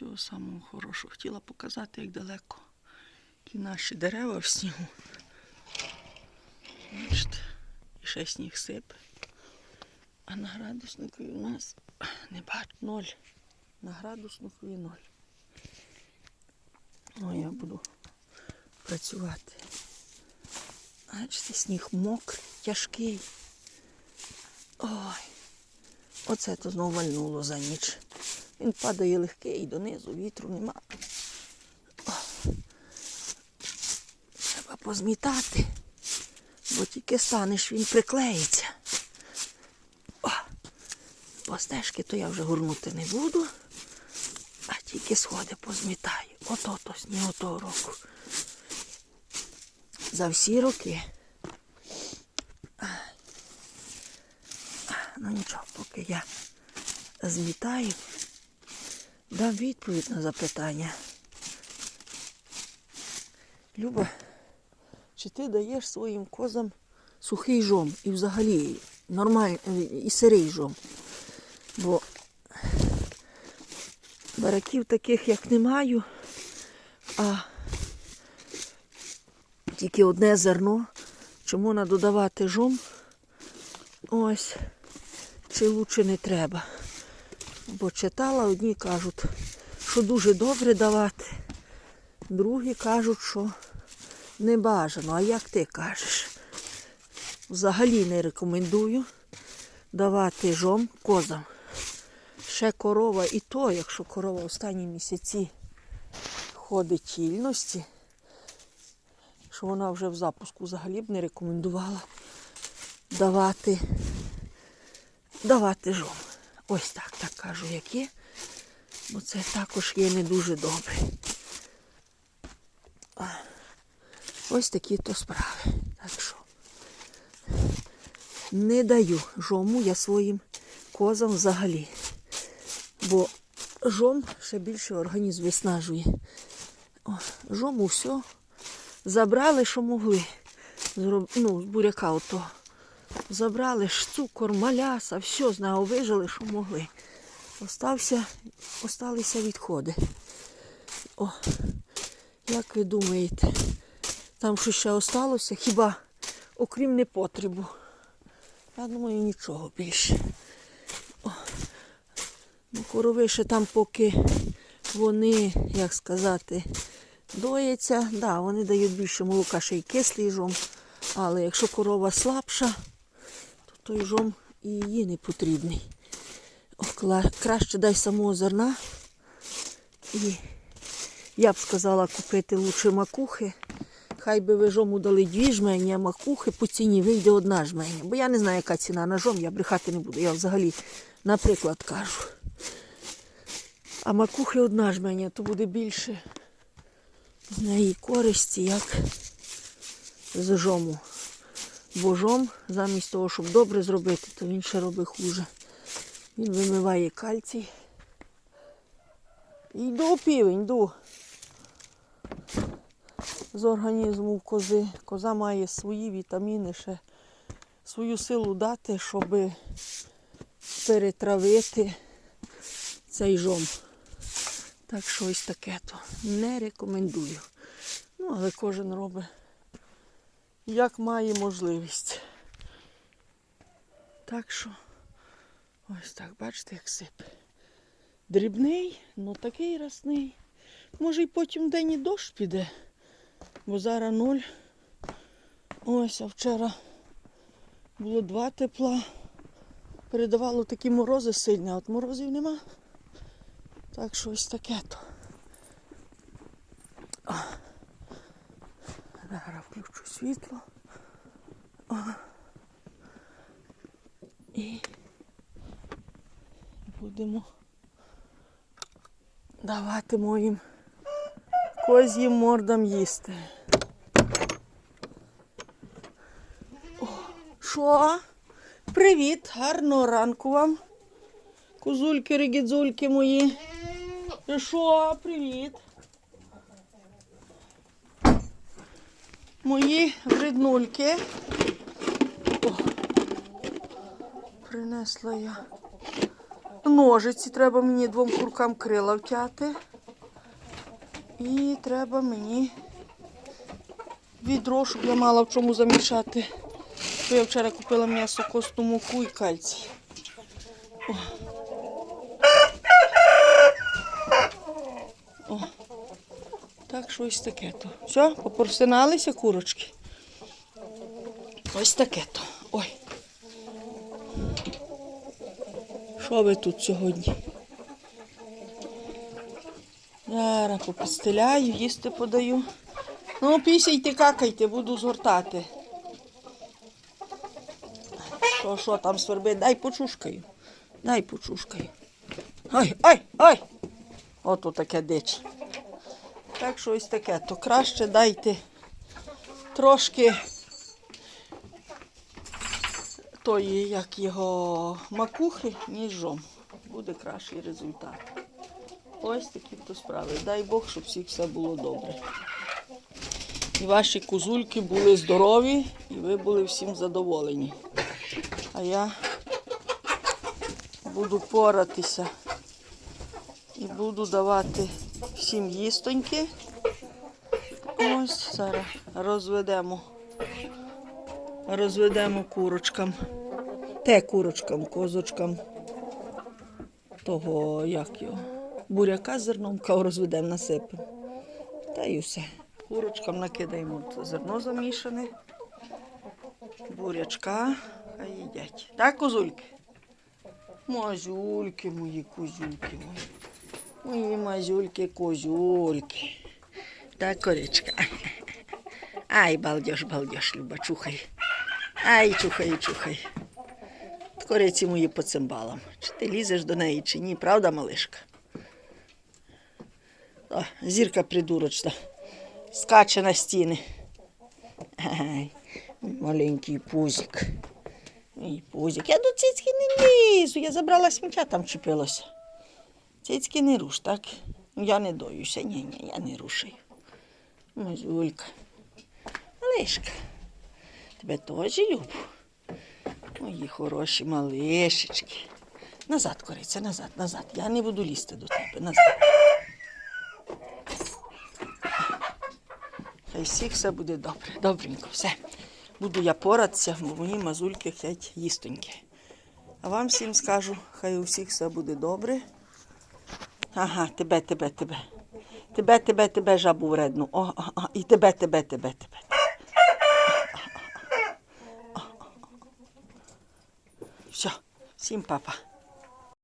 Всього самого хорошого. Хотіла показати, як далеко які наші дерева в снігу. Бачите, і ще сніг сипе. А на градуснику у нас не бачу ноль. На градуснику і ноль. О, я буду працювати. Бачите, сніг мокрий, тяжкий. Ой, оце то знову вальнуло за ніч. Він падає легкий донизу, вітру нема. Треба позмітати, бо тільки станеш, він приклеїться. По стежки то я вже горнути не буду, а тільки сходи позмітаю. Ото то снігу того року. За всі роки. Ну нічого, поки я змітаю, дам відповідь на запитання. Люба, чи ти даєш своїм козам сухий жом і взагалі нормальний і сирий жом? Бо бараків таких як не маю, а тільки одне зерно. Чому треба додавати жом? Ось, чи лучше не треба. Бо читала, одні кажуть, що дуже добре давати, другі кажуть, що не бажано. А як ти кажеш? Взагалі не рекомендую давати жом козам. Ще корова і то, якщо корова останні місяці ходить тільності, що вона вже в запуску взагалі б не рекомендувала давати, давати жом. Ось так, так кажу, як є. Бо це також є не дуже добре. Ось такі то справи. Так що не даю жому я своїм козам взагалі. Бо жом ще більше організм виснажує. О, жому все забрали, що могли. Зроб... Ну, з буряка ото. Забрали ж цукор, маляса, все з нього вижили, що могли. Остався, осталися відходи. О, як ви думаєте, там що ще осталося, хіба окрім непотребу? Я думаю, нічого більше. Ну, корови ще там, поки вони, як сказати, дояться, да, вони дають більше молока, ще й кислий жом. Але якщо корова слабша, той жом і її не потрібний. О, краще дай самого зерна. І я б сказала купити лучше макухи. Хай би ви жому дали дві жмені, а макухи по ціні вийде одна жменя. Бо я не знаю, яка ціна на жом, я брехати не буду. Я взагалі, наприклад, кажу. А макухи одна жменя, то буде більше з неї користі, як з жому. Бо жом, замість того, щоб добре зробити, то він ще робить хуже. Він вимиває кальцій. Йду півень, йду. З організму кози. Коза має свої вітаміни, ще свою силу дати, щоб перетравити цей жом. Так що ось таке то не рекомендую. Ну, але кожен робить як має можливість. Так що ось так, бачите, як сипе. Дрібний, ну такий рясний. Може й потім день і дощ піде, бо зараз нуль. Ось, а вчора було два тепла. Передавало такі морози сильні, а от морозів нема. Так що ось таке то. Зараз включу світло. О. І будемо давати моїм коз'їм мордам їсти. О, Що? Привіт, гарного ранку вам. Козульки, ригідзульки мої. Що, привіт. Мої вреднульки. О, принесла я. Ножиці треба мені двом куркам крила втяти. І треба мені відро, щоб я мала в чому замішати. Я вчора купила м'ясо костну муку і кальцій. О. Так що ось таке то. Все, попорсиналися курочки. Ось таке то. Ой. Що ви тут сьогодні? Зараз попостеляю, їсти подаю. Ну, пісяйте, какайте, буду згортати. Що, що там свербить? Дай почушкаю. Дай почушкаю. Ай, ай, ай! Ото таке дич. Так що ось таке, то краще дайте трошки тої, як його макухи, ніж жом. Буде кращий результат. Ось такі то справи. Дай Бог, щоб всіх все було добре. І ваші козульки були здорові, і ви були всім задоволені. А я буду поратися і буду давати всім їстоньки. Ось зараз розведемо. Розведемо курочкам. Те курочкам, козочкам. Того, як його, буряка з зерном, кав розведемо, насипемо. Та й усе. Курочкам накидаємо зерно замішане, бурячка, хай їдять. Так, козульки? Мазюльки мої, козюльки мої. Мої мазюльки, козюльки. Так, коричка. Ай, балдеж, балдеж, Люба, чухай. Ай, чухай, чухай. Кориці мої по цимбалам. Чи ти лізеш до неї, чи ні, правда, малишка? О, зірка придурочна. Скаче на стіни. Ай, маленький пузик. Ой, пузик. Я до цицьки не лізу. Я забрала сміття, там чіпилося. Цицьки не руш, так? Я не доюся. Ні, ні, я не рушаю. Мазюлька. Малишка. Тебе теж люблю. Мої хороші малишечки. Назад, кориця, назад, назад. Я не буду лізти до тебе. Назад. Хай всіх все буде добре. Добренько, все. Буду я поратися, бо мої мазульки хтять їстоньки. А вам всім скажу, хай у всіх все буде добре. Ага, тебе, тебе, тебе. Тебе, тебе, тебе, жабу вредну. О, о, о, і тебе, тебе, тебе, тебе. Все, всім папа.